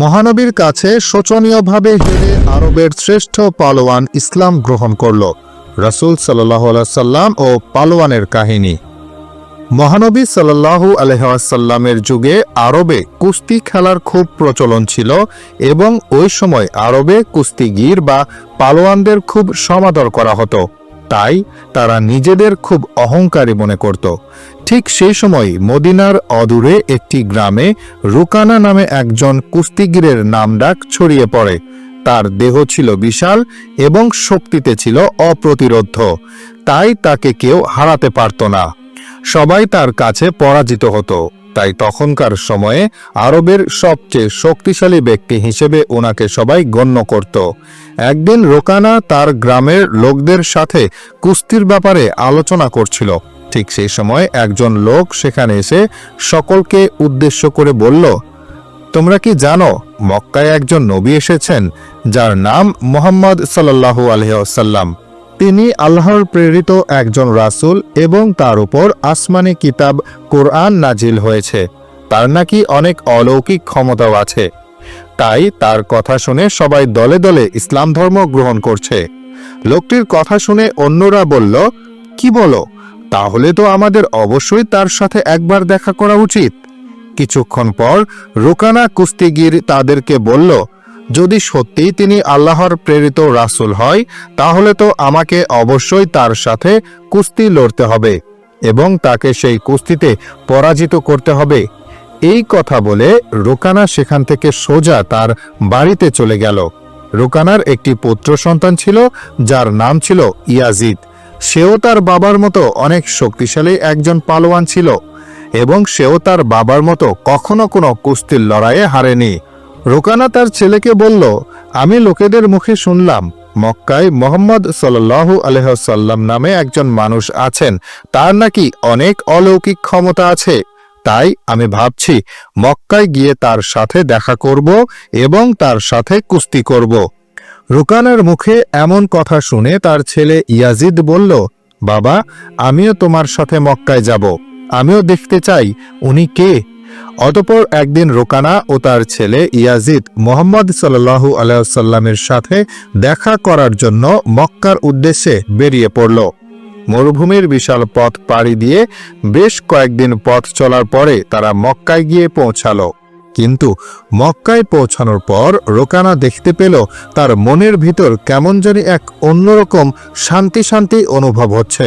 মহানবীর কাছে শোচনীয়ভাবে হেরে আরবের শ্রেষ্ঠ পালোয়ান ইসলাম গ্রহণ করল, রাসূল সাল্লাম ও পালোয়ানের কাহিনী। মহানবী সাল্লাহু আলহাসাল্লামের যুগে আরবে কুস্তি খেলার খুব প্রচলন ছিল এবং ওই সময় আরবে কুস্তিগির বা পালোয়ানদের খুব সমাদর করা হতো। তাই তারা নিজেদের খুব অহংকারী মনে করত। ঠিক সেই সময় মদিনার অদূরে একটি গ্রামে রুকানা নামে একজন কুস্তিগিরের নামডাক ছড়িয়ে পড়ে। তার দেহ ছিল বিশাল এবং শক্তিতে ছিল অপ্রতিরোধ তাই তাকে কেউ হারাতে পারত না। সবাই তার কাছে পরাজিত হতো। তাই তখনকার সময়ে আরবের সবচেয়ে শক্তিশালী ব্যক্তি হিসেবে ওনাকে সবাই গণ্য করত। একদিন রোকানা তার গ্রামের লোকদের সাথে কুস্তির ব্যাপারে আলোচনা করছিল। ঠিক সেই সময় একজন লোক সেখানে এসে সকলকে উদ্দেশ্য করে বলল, তোমরা কি জানো, মক্কায় একজন নবী এসেছেন, যার নাম মোহাম্মদ সাল্লাল্লাহু আলহাম তিনি আল্লাহর প্রেরিত একজন রাসূল এবং তার উপর আসমানি কিতাব কোরআন নাজিল হয়েছে। তার নাকি অনেক অলৌকিক ক্ষমতাও আছে। তাই তার কথা শুনে সবাই দলে দলে ইসলাম ধর্ম গ্রহণ করছে। লোকটির কথা শুনে অন্যরা বলল, কি বলো? তাহলে তো আমাদের অবশ্যই তার সাথে একবার দেখা করা উচিত। কিছুক্ষণ পর রোকানা কুস্তিগির তাদেরকে বলল যদি সত্যিই তিনি আল্লাহর প্রেরিত রাসূল হয়, তাহলে তো আমাকে অবশ্যই তার সাথে কুস্তি লড়তে হবে এবং তাকে সেই কুস্তিতে পরাজিত করতে হবে। এই কথা বলে রোকানা সেখান থেকে সোজা তার বাড়িতে চলে গেল। রোকানার একটি পুত্র সন্তান ছিল, যার নাম ছিল ইয়াজিদ। সেও তার বাবার মতো অনেক শক্তিশালী একজন পালোয়ান ছিল এবং সেও তার বাবার মতো কখনো কোনো কুস্তির লড়াইয়ে হারেনি। রোকানা তার ছেলেকে বলল, আমি লোকেদের মুখে শুনলাম, মক্কায় মোহাম্মদ সাল্লাহ আলহ্লাম নামে একজন মানুষ আছেন। তার নাকি অনেক অলৌকিক ক্ষমতা আছে। তাই আমি ভাবছি, মক্কায় গিয়ে তার সাথে দেখা করব এবং তার সাথে কুস্তি করব। রুকানার মুখে এমন কথা শুনে তার ছেলে ইয়াজিদ বলল, বাবা, আমিও তোমার সাথে মক্কায় যাব। আমিও দেখতে চাই, উনি কে? অতপর একদিন রোকানা ও তার ছেলে ইয়াজিদ মোহাম্মদ সাল্লাহু আলাইসাল্লামের সাথে দেখা করার জন্য মক্কার উদ্দেশ্যে বেরিয়ে পড়ল। মরুভূমির বিশাল পথ পাড়ি দিয়ে বেশ কয়েকদিন পথ চলার পরে তারা মক্কায় গিয়ে পৌঁছালো। কিন্তু মক্কায় পৌঁছানোর পর রোকানা দেখতে পেল তার মনের ভিতর কেমন জানি এক অন্যরকম শান্তি শান্তি অনুভব হচ্ছে।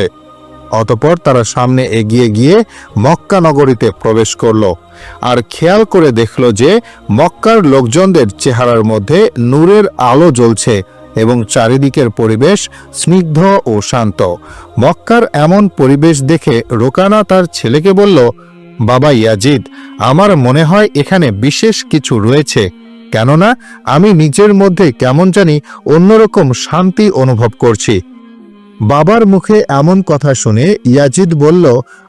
অতপর তারা সামনে এগিয়ে গিয়ে মক্কা নগরীতে প্রবেশ করল আর খেয়াল করে দেখল যে মক্কার লোকজনদের চেহারার মধ্যে নূরের আলো জ্বলছে এবং চারিদিকের পরিবেশ স্নিগ্ধ ও শান্ত। মক্কার এমন পরিবেশ দেখে রোকানা তার ছেলেকে বলল, বাবা ইয়াজিদ, আমার মনে হয় এখানে বিশেষ কিছু রয়েছে। কেননা আমি নিজের মধ্যে কেমন জানি অন্যরকম শান্তি অনুভব করছি। বাবার মুখে এমন কথা শুনে ইয়াজিদ বলল,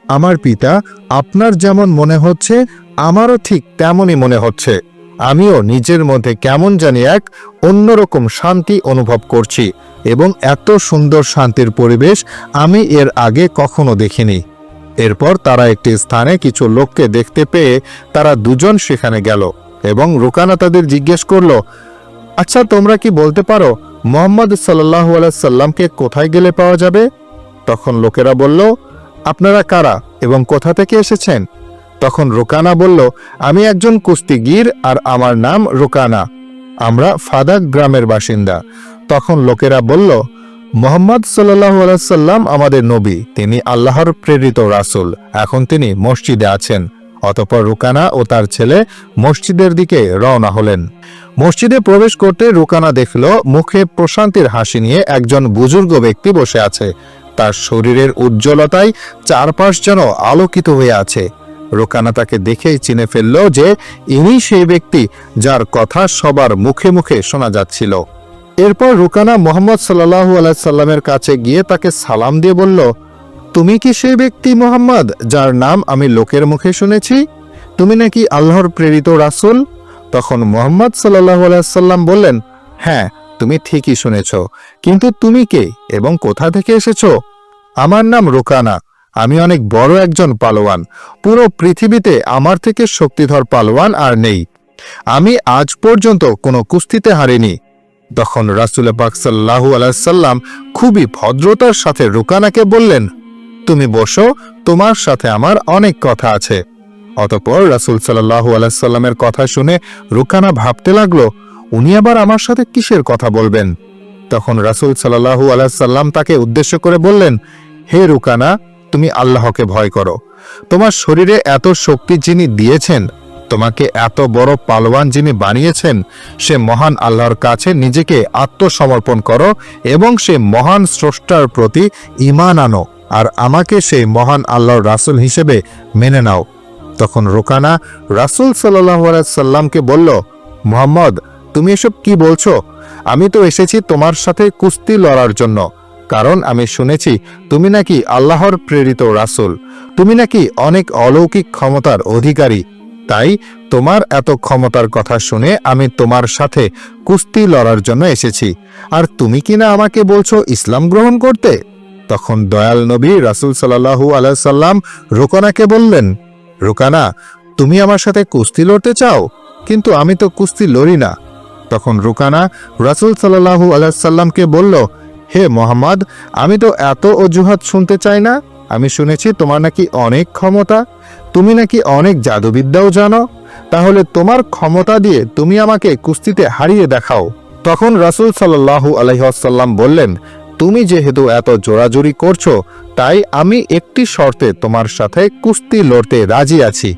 আমার পিতা, আপনার যেমন মনে হচ্ছে, আমারও ঠিক তেমনই মনে হচ্ছে। আমিও নিজের মধ্যে কেমন জানি এক অন্যরকম শান্তি অনুভব করছি এবং এত সুন্দর শান্তির পরিবেশ আমি এর আগে কখনো দেখিনি। এরপর তারা একটি স্থানে কিছু লোককে দেখতে পেয়ে তারা দুজন সেখানে গেল এবং রুকানা তাদের জিজ্ঞেস করল আচ্ছা তোমরা কি বলতে পারো মোহাম্মদ সাল্লাহ সাল্লামকে কোথায় গেলে পাওয়া যাবে? তখন লোকেরা বলল, আপনারা কারা এবং কোথা থেকে এসেছেন? তখন রোকানা বলল, আমি একজন কুস্তিগির আর আমার নাম রোকানা। আমরা ফাদাক গ্রামের বাসিন্দা। তখন লোকেরা বলল, মোহাম্মদ সাল্লাহ সাল্লাম আমাদের নবী। তিনি আল্লাহর প্রেরিত রাসুল। এখন তিনি মসজিদে আছেন। অতপর রুকানা ও তার ছেলে মসজিদের দিকে রওনা হলেন। মসজিদে প্রবেশ করতে রুকানা দেখল মুখে প্রশান্তির হাসি নিয়ে একজন বুজুর্গ ব্যক্তি বসে আছে। তার শরীরের উজ্জ্বলতায় চারপাশ যেন আলোকিত হয়ে আছে। রোকানা তাকে দেখেই চিনে ফেলল যে ইনি সেই ব্যক্তি যার কথা সবার মুখে মুখে শোনা যাচ্ছিল। এরপর রুকানা মোহাম্মদ সাল্লাহু আলাইসাল্লামের কাছে গিয়ে তাকে সালাম দিয়ে বলল, তুমি কি সেই ব্যক্তি মোহাম্মদ যার নাম আমি লোকের মুখে শুনেছি? তুমি নাকি আল্লাহর প্রেরিত রাসূল? তখন মোহাম্মদ সাল্লাহ আলাইসাল্লাম বললেন হ্যাঁ তুমি ঠিকই শুনেছ। কিন্তু তুমি কে এবং কোথা থেকে এসেছ? আমার নাম রোকানা। আমি অনেক বড় একজন পালোয়ান। পুরো পৃথিবীতে আমার থেকে শক্তিধর পালোয়ান আর নেই। আমি আজ পর্যন্ত কোনো কুস্তিতে হারিনি। তখন রাসুল পাক সাল্লাহু আলাইসাল্লাম খুবই ভদ্রতার সাথে রুকানাকে বললেন, তুমি বসো, তোমার সাথে আমার অনেক কথা আছে। অতপর রাসুল সাল্লাহু আলাইসাল্লামের কথা শুনে রুকানা ভাবতে লাগল, উনি আবার আমার সাথে কিসের কথা বলবেন? তখন রাসুল সাল্লাহু আলাইসাল্লাম তাকে উদ্দেশ্য করে বললেন, হে রুকানা, তুমি আল্লাহকে ভয় করো। তোমার শরীরে এত শক্তি যিনি দিয়েছেন, তোমাকে এত বড় পালোয়ান যিনি বানিয়েছেন, সে মহান আল্লাহর কাছে নিজেকে আত্মসমর্পণ করো এবং সে মহান স্রষ্টার প্রতি ইমান আনো, আর আমাকে সেই মহান আল্লাহর রাসুল হিসেবে মেনে নাও। তখন রোকানা রাসুল সাল্লাহ সাল্লামকে বলল, মোহাম্মদ, তুমি এসব কি বলছো? আমি তো এসেছি তোমার সাথে কুস্তি লড়ার জন্য। কারণ আমি শুনেছি তুমি নাকি আল্লাহর প্রেরিত রাসুল। তুমি নাকি অনেক অলৌকিক ক্ষমতার অধিকারী। তাই তোমার এত ক্ষমতার কথা শুনে আমি তোমার সাথে কুস্তি লড়ার জন্য এসেছি। আর তুমি কিনা আমাকে বলছো ইসলাম গ্রহণ করতে? তখন দয়াল নবী রাসুল সাল্লাহু আলাইসাল্লাম রোকনাকে বললেন রোকানা, তুমি আমার সাথে কুস্তি লড়তে চাও? কিন্তু আমি তো কুস্তি লড়ি না। তখন রুকানা রাসুল সাল্লাহু আলাইসাল্লামকে বলল, হে মোহাম্মদ, আমি তো এত অজুহাত শুনতে চাই না। আমি শুনেছি তোমার নাকি অনেক ক্ষমতা। তুমি নাকি অনেক জাদুবিদ্যাও জানো। তাহলে তোমার ক্ষমতা দিয়ে তুমি আমাকে কুস্তিতে হারিয়ে দেখাও। তখন রাসুল সাল্লাহু আলহাসাল্লাম বললেন তুমি যেহেতু এত জোরাজুরি করছ, তাই আমি একটি শর্তে তোমার সাথে কুস্তি লড়তে রাজি আছি।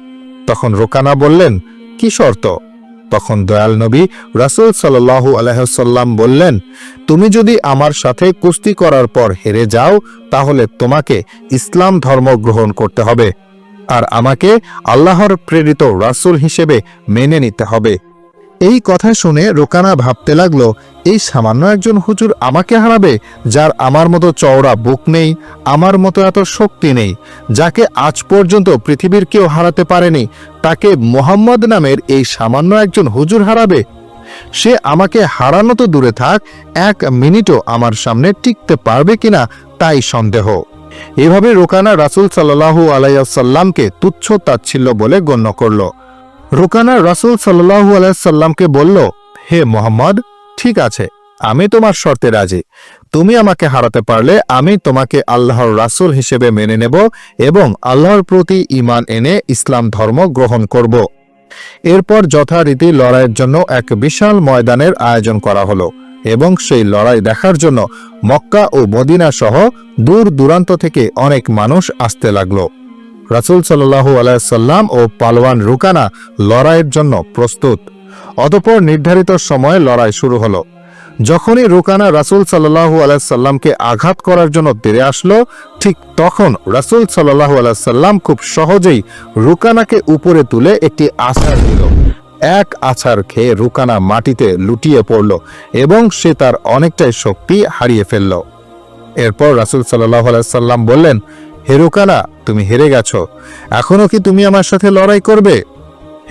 তখন রোকানা বললেন, কি শর্ত? তখন দয়াল নবী রাসুল সাল্লাহু আলহাম বললেন, তুমি যদি আমার সাথে কুস্তি করার পর হেরে যাও, তাহলে তোমাকে ইসলাম ধর্ম গ্রহণ করতে হবে। আর আমাকে আল্লাহর প্রেরিত রাসুল হিসেবে মেনে নিতে হবে। এই কথা শুনে রোকানা ভাবতে লাগল, এই সামান্য একজন হুজুর আমাকে হারাবে, যার আমার মতো চওড়া বুক নেই, আমার মতো এত শক্তি নেই, যাকে আজ পর্যন্ত পৃথিবীর কেউ হারাতে পারেনি, তাকে মোহাম্মদ নামের এই সামান্য একজন হুজুর হারাবে? সে আমাকে হারানো তো দূরে থাক, এক মিনিটও আমার সামনে টিকতে পারবে কিনা তাই সন্দেহ। এভাবে রোকানা রাসুল সাল্লাহু আলাইসাল্লামকে তুচ্ছ তাচ্ছিল্য বলে গণ্য করল। রোকানা রাসুল সাল্লাহু আলাইসাল্লামকে বলল, হে মোহাম্মদ, ঠিক আছে, আমি তোমার শর্তে রাজি। তুমি আমাকে হারাতে পারলে আমি তোমাকে আল্লাহর রাসুল হিসেবে মেনে নেব এবং আল্লাহর প্রতি ইমান এনে ইসলাম ধর্ম গ্রহণ করব। এরপর যথারীতি লড়াইয়ের জন্য এক বিশাল ময়দানের আয়োজন করা হলো এবং সেই লড়াই দেখার জন্য মক্কা ও মদিনা সহ দূর দূরান্ত থেকে অনেক মানুষ আসতে লাগল। রাসুল সাল্লাহু আলাইসাল্লাম ও পালোয়ান রুকানা লড়াইয়ের জন্য প্রস্তুত। অতপর নির্ধারিত সময়ে লড়াই শুরু হলো। যখনই রুকানা রাসুল সাল্লাহু আলাইসাল্লামকে আঘাত করার জন্য তেরে আসলো, ঠিক তখন রাসুল সাল্লাহু আলাইসাল্লাম খুব সহজেই রুকানাকে উপরে তুলে একটি আছাড় দিল। এক আছাড় খেয়ে রুকানা মাটিতে লুটিয়ে পড়ল এবং সে তার অনেকটাই শক্তি হারিয়ে ফেলল। এরপর রাসুল সাল্লাহ আলাইসাল্লাম বললেন হে রুকানা তুমি হেরে গেছ। এখনও কি তুমি আমার সাথে লড়াই করবে?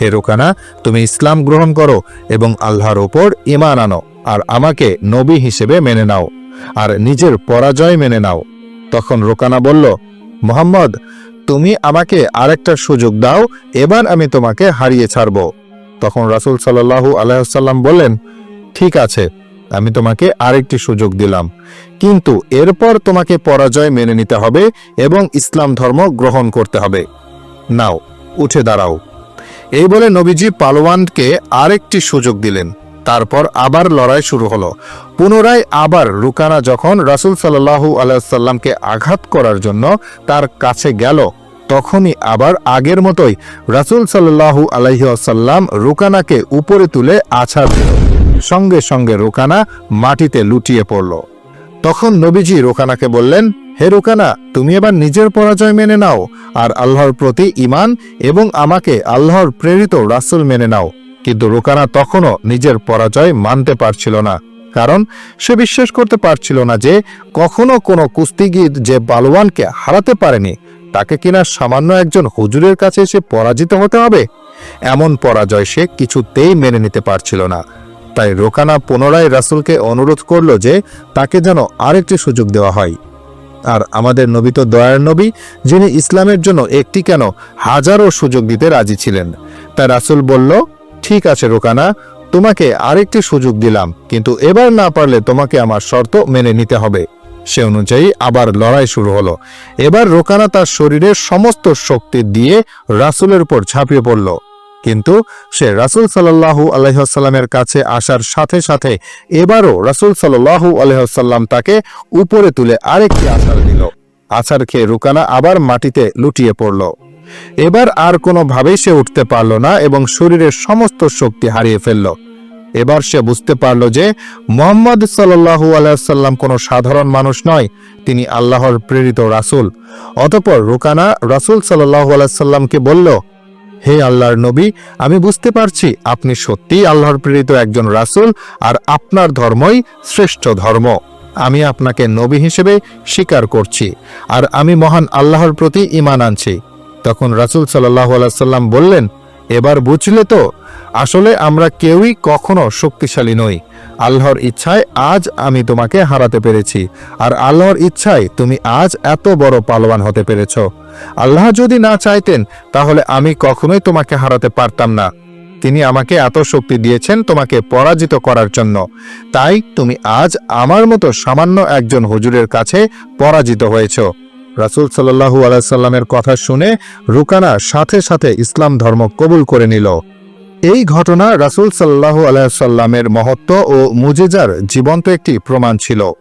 হে রুকানা তুমি ইসলাম গ্রহণ করো এবং আল্লাহর ওপর ইমান আনো আর আমাকে নবী হিসেবে মেনে নাও আর নিজের পরাজয় মেনে নাও। তখন রোকানা বলল, মোহাম্মদ, তুমি আমাকে আরেকটা সুযোগ দাও, এবার আমি তোমাকে হারিয়ে ছাড়ব। তখন রাসুল সাল্লাহু আলাইসাল্লাম বললেন, ঠিক আছে আমি তোমাকে আরেকটি সুযোগ দিলাম। কিন্তু এরপর তোমাকে পরাজয় মেনে নিতে হবে এবং ইসলাম ধর্ম গ্রহণ করতে হবে। নাও, উঠে দাঁড়াও। এই বলে নবীজি পালোয়ানকে আরেকটি সুযোগ দিলেন। তারপর আবার লড়াই শুরু হলো। পুনরায় আবার রুকানা যখন রাসুল সাল্লাহু আলাইসাল্লামকে আঘাত করার জন্য তার কাছে গেল, তখনই আবার আগের মতোই রাসুল সাল্লাহু আলাইসাল্লাম রুকানাকে উপরে তুলে আছাড় দিল। সঙ্গে সঙ্গে রোকানা মাটিতে লুটিয়ে পড়ল। তখন নবীজি রোকানাকে বললেন, হে রোকানা, তুমি এবার নিজের পরাজয় মেনে নাও আর আল্লাহর প্রতি ইমান এবং আমাকে আল্লাহর প্রেরিত রাসুল মেনে নাও। কিন্তু রোকানা তখনও নিজের পরাজয় মানতে পারছিল না, কারণ সে বিশ্বাস করতে পারছিল না যে কখনো কোনো কুস্তিগির যে বালওয়ানকে হারাতে পারেনি, তাকে কিনা সামান্য একজন হুজুরের কাছে এসে পরাজিত হতে হবে? এমন পরাজয় সে কিছুতেই মেনে নিতে পারছিল না। তাই রোকানা পুনরায় রাসুলকে অনুরোধ করল যে তাকে যেন আরেকটি সুযোগ দেওয়া হয়। আর আমাদের নবী তো দয়ার নবী, যিনি ইসলামের জন্য একটি কেন হাজারো সুযোগ দিতে রাজি ছিলেন। তাই রাসুল বলল, ঠিক আছে রোকানা, তোমাকে আরেকটি সুযোগ দিলাম, কিন্তু এবার না পারলে তোমাকে আমার শর্ত মেনে নিতে হবে। সে অনুযায়ী আবার লড়াই শুরু হলো। এবার রোকানা তার শরীরের সমস্ত শক্তি দিয়ে রাসূলের উপর ঝাঁপিয়ে পড়ল। কিন্তু সে রাসূল সাল্লাল্লাহু আলাইহাল্লামের কাছে আসার সাথে সাথে এবারও রাসূল সাল্লাল্লাহু আলাইহাল্লাম তাকে উপরে তুলে আরেকটি আছাড় দিল। আছাড় খেয়ে রুকানা আবার মাটিতে লুটিয়ে পড়ল। এবার আর কোনোভাবেই সে উঠতে পারল না এবং শরীরের সমস্ত শক্তি হারিয়ে ফেলল। এবার সে বুঝতে পারল যে মোহাম্মদ সাল্লাহু আলাইসাল্লাম কোনো সাধারণ মানুষ নয়, তিনি আল্লাহর প্রেরিত রাসূল। অতপর রুকানা রাসূল সাল্লাহু আলাইসাল্লামকে বলল হে আল্লাহর নবী, আমি বুঝতে পারছি আপনি সত্যিই আল্লাহর প্রেরিত একজন রাসুল আর আপনার ধর্মই শ্রেষ্ঠ ধর্ম। আমি আপনাকে নবী হিসেবে স্বীকার করছি আর আমি মহান আল্লাহর প্রতি ইমান আনছি। তখন রাসুল সাল্লাহ সাল্লাম বললেন এবার বুঝলে তো, আসলে আমরা কেউই কখনো শক্তিশালী নই। আল্লাহর ইচ্ছায় আজ আমি তোমাকে হারাতে পেরেছি, আর আল্লাহর ইচ্ছায় তুমি আজ এত বড় পালোয়ান হতে পেরেছ। আল্লাহ যদি না চাইতেন, তাহলে আমি কখনোই তোমাকে হারাতে পারতাম না। তিনি আমাকে এত শক্তি দিয়েছেন তোমাকে পরাজিত করার জন্য। তাই তুমি আজ আমার মতো সামান্য একজন হুজুরের কাছে পরাজিত হয়েছ। রাসূল সাল্লাহু আলাইসাল্লামের কথা শুনে রুকানা সাথে সাথে ইসলাম ধর্ম কবুল করে নিল। এই ঘটনা রাসূল সাল্লাহু আলাইসাল্লামের মহত্ব ও মুজেজার জীবন্ত একটি প্রমাণ ছিল।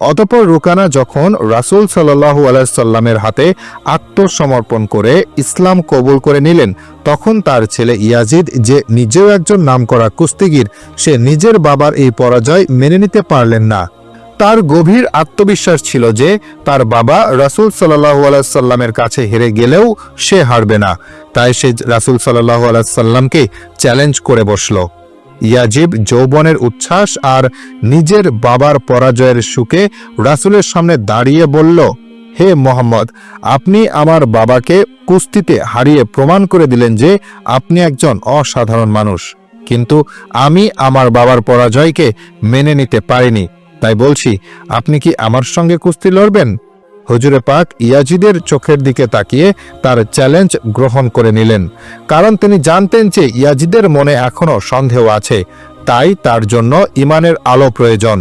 অতপর রুকানা যখন রাসূল সাল্লাহু আলাইসাল্লামের হাতে আত্মসমর্পণ করে ইসলাম কবুল করে নিলেন, তখন তার ছেলে ইয়াজিদ যে নিজেও একজন নামকরা কুস্তিগির, সে নিজের বাবার এই পরাজয় মেনে নিতে পারলেন না। তার গভীর আত্মবিশ্বাস ছিল যে তার বাবা রাসূল সাল্লাহু আলাইসাল্লামের কাছে হেরে গেলেও সে হারবে না। তাই সে রাসূল সাল্লাহু আলাইসাল্লামকে চ্যালেঞ্জ করে বসল। ইয়াজিব যৌবনের উচ্ছ্বাস আর নিজের বাবার পরাজয়ের সুখে রাসূলের সামনে দাঁড়িয়ে বলল, হে মোহাম্মদ, আপনি আমার বাবাকে কুস্তিতে হারিয়ে প্রমাণ করে দিলেন যে আপনি একজন অসাধারণ মানুষ। কিন্তু আমি আমার বাবার পরাজয়কে মেনে নিতে পারিনি। তাই বলছি, আপনি কি আমার সঙ্গে কুস্তি লড়বেন? হজুরে পাক ইয়াজিদের চোখের দিকে তাকিয়ে তার চ্যালেঞ্জ গ্রহণ করে নিলেন, কারণ তিনি জানতেন যে ইয়াজিদের মনে এখনও সন্দেহ আছে, তাই তার জন্য ইমানের আলো প্রয়োজন।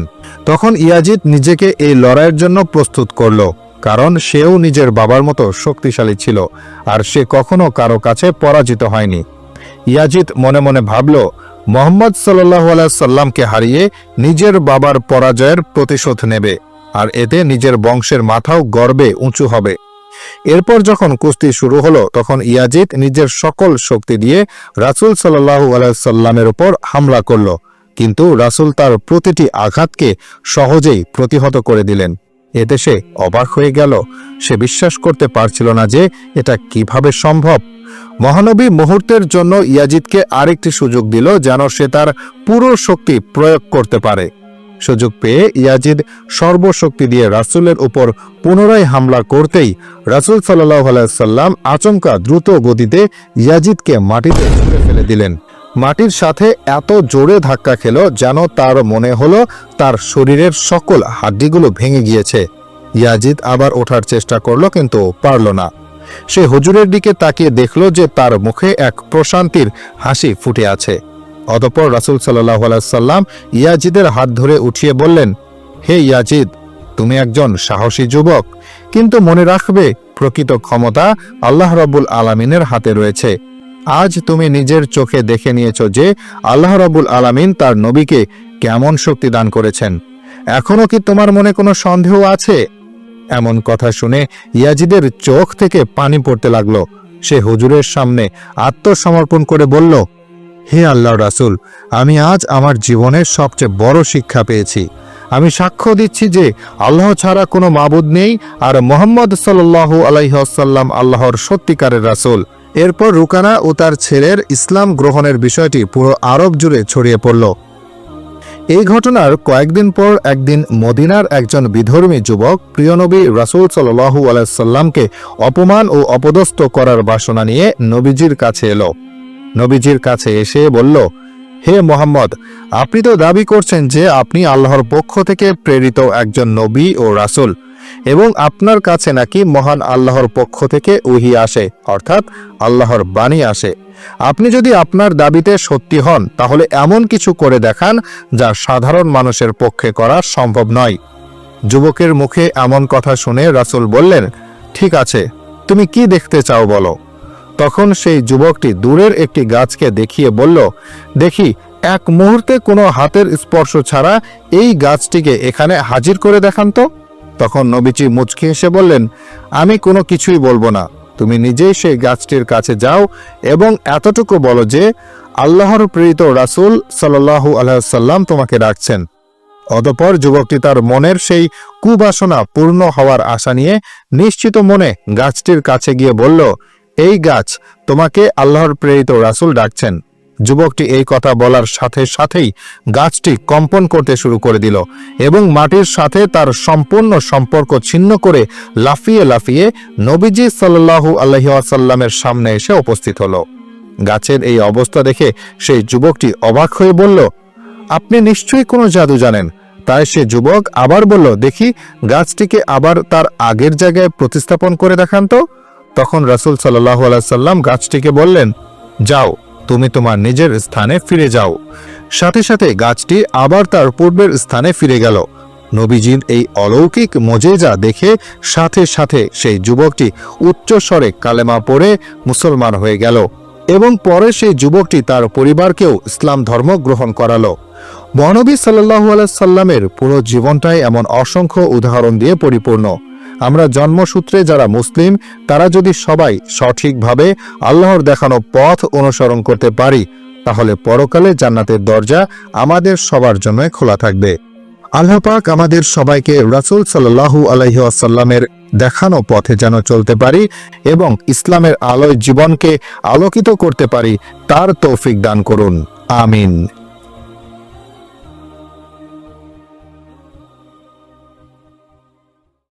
তখন ইয়াজিদ নিজেকে এই লড়াইয়ের জন্য প্রস্তুত করল, কারণ সেও নিজের বাবার মতো শক্তিশালী ছিল, আর সে কখনো কারও কাছে পরাজিত হয়নি। ইয়াজিদ মনে মনে ভাবল, মোহাম্মদ সাল্লাহ সাল্লামকে হারিয়ে নিজের বাবার পরাজয়ের প্রতিশোধ নেবে, আর এতে নিজের বংশের মাথাও গর্বে উঁচু হবে। এরপর যখন কুস্তি শুরু হলো, তখন ইয়াজিদ নিজের সকল শক্তি দিয়ে রাসূল সাল্লাহু আলাইসাল্লামের উপর হামলা করল, কিন্তু রাসূল তার প্রতিটি আঘাতকে সহজেই প্রতিহত করে দিলেন। সে অবাক হয়ে গেল। সে বিশ্বাস করতে পারছিল না যে এটা কীভাবে সম্ভব। মহানবী মুহূর্তের জন্য ইয়াজিদকে আরেকটি সুযোগ দিল যেন সে তার পুরো শক্তি প্রয়োগ করতে পারে। সুযোগ পেয়ে ইয়াজিদ সর্বশক্তি দিয়ে রাসূলের উপর পুনরায় হামলা করতেই রাসূল সাল্লাহ সাল্লাম আচমকা দ্রুত গতিতে ইয়াজিদকে মাটিতে ছুঁড়ে ফেলে দিলেন। মাটির সাথে এত জোরে ধাক্কা খেল যেন তার মনে হলো তার শরীরের সকল হাড্ডিগুলো ভেঙে গিয়েছে। ইয়াজিদ আবার ওঠার চেষ্টা করল কিন্তু পারল না। সে হুজুরের দিকে তাকিয়ে দেখল যে তার মুখে এক প্রশান্তির হাসি ফুটে আছে। অতপর রাসূল সাল্লাহ সাল্লাম ইয়াজিদের হাত ধরে উঠিয়ে বললেন, হে ইয়াজিদ, তুমি একজন সাহসী যুবক, কিন্তু মনে রাখবে প্রকৃত ক্ষমতা আল্লাহ রব্বুল আলামিনের হাতে রয়েছে। আজ তুমি নিজের চোখে দেখে নিয়েছ যে আল্লাহ রব্বুল আলামিন তার নবীকে কেমন শক্তি দান করেছেন। এখনও কি তোমার মনে কোনো সন্দেহ আছে? এমন কথা শুনে ইয়াজিদের চোখ থেকে পানি পড়তে লাগল। সে হুজুরের সামনে আত্মসমর্পণ করে বলল, হে আল্লাহ রাসূল, আমি আজ আমার জীবনের সবচেয়ে বড় শিক্ষা পেয়েছি। আমি সাক্ষ্য দিচ্ছি যে আল্লাহ ছাড়া কোনো মাবুদ নেই আর মোহাম্মদ সাল্লাল্লাহু আলাইহাল্লাম আল্লাহর সত্যিকারের রাসূল। এরপর রুকানা ও তার ছেলের ইসলাম গ্রহণের বিষয়টি পুরো আরব জুড়ে ছড়িয়ে পড়ল। এই ঘটনার কয়েকদিন পর একদিন মদিনার একজন বিধর্মী যুবক প্রিয়নবী রাসূল সাল্লাহু আলাইসাল্লামকে অপমান ও অপদস্থ করার বাসনা নিয়ে নবীজির কাছে এলো। নবীজির কাছে এসে বলল, হে মোহাম্মদ, আপনি তো দাবি করছেন যে আপনি আল্লাহর পক্ষ থেকে প্রেরিত একজন নবী ও রাসূল। এবং আপনার কাছে নাকি মহান আল্লাহর পক্ষ থেকে উহি আসে, অর্থাৎ আল্লাহর বাণী আসে। আপনি যদি আপনার দাবিতে সত্যি হন, তাহলে এমন কিছু করে দেখান যা সাধারণ মানুষের পক্ষে করা সম্ভব নয়। যুবকের মুখে এমন কথা শুনে রাসুল বললেন, ঠিক আছে, তুমি কি দেখতে চাও বলো? তখন সেই যুবকটি দূরের একটি গাছকে দেখিয়ে বলল, দেখি, এক মুহূর্তে কোনো হাতের স্পর্শ ছাড়া এই গাছটিকে এখানে হাজির করে দেখান তো। তখন নবীজি মুচকি হেসে বললেন, আমি কোনো কিছুই বলব না। তুমি নিজেই সেই গাছটির কাছে যাও এবং এতটুকু বলো যে, আল্লাহর প্রেরিত রাসূল সাল্লাল্লাহু আলাইসাল্লাম তোমাকে ডাকছেন। অতপর যুবকটি তার মনের সেই কুবাসনা পূর্ণ হওয়ার আশা নিয়ে নিশ্চিত মনে গাছটির কাছে গিয়ে বলল, এই গাছ তোমাকে আল্লাহর প্রেরিত রাসূল ডাকছেন। যুবকটি এই কথা বলার সাথে সাথেই গাছটি কম্পন করতে শুরু করে দিল এবং মাটির সাথে তার সম্পূর্ণ সম্পর্ক ছিন্ন করে লাফিয়ে লাফিয়ে নবীজি সাল্লাল্লাহু আলহি আসাল্লামের সামনে এসে উপস্থিত হলো। গাছের এই অবস্থা দেখে সেই যুবকটি অবাক হয়ে বলল, আপনি নিশ্চয়ই কোনো জাদু জানেন? তাই সে যুবক আবার বলল, দেখি, গাছটিকে আবার তার আগের জায়গায় প্রতিস্থাপন করে দেখান তো। তখন রাসূল সাল্লাল্লাহু আলাইহি সাল্লাম গাছটিকে বললেন, যাও। তুমি তোমার নিজের স্থানে ফিরে যাও। সাথে সাথে গাছটি আবার তার পূর্বের স্থানে ফিরে গেল। নবীজির এই অলৌকিক মজেজা দেখে সাথে সাথে সেই যুবকটি উচ্চ স্বরে কালেমা পড়ে মুসলমান হয়ে গেল এবং পরে সেই যুবকটি তার পরিবারকেও ইসলাম ধর্ম গ্রহণ করালো। মহানবী সাল্লাহু সাল্লামের পুরো জীবনটাই এমন অসংখ্য উদাহরণ দিয়ে পরিপূর্ণ। আমরা জন্মসূত্রে যারা মুসলিম, তারা যদি সবাই সঠিকভাবে আল্লাহর দেখানো পথ অনুসরণ করতে পারি, তাহলে পরকালে জান্নাতের দরজা আমাদের সবার জন্য খোলা থাকবে। আল্লাহ পাক আমাদের সবাইকে রাসূল সাল্লাল্লাহু আলাইহি ওয়াসাল্লামের দেখানো পথে যেন চলতে পারি এবং ইসলামের আলোয় জীবনকে আলোকিত করতে পারি, তার তৌফিক দান করুন। আমিন।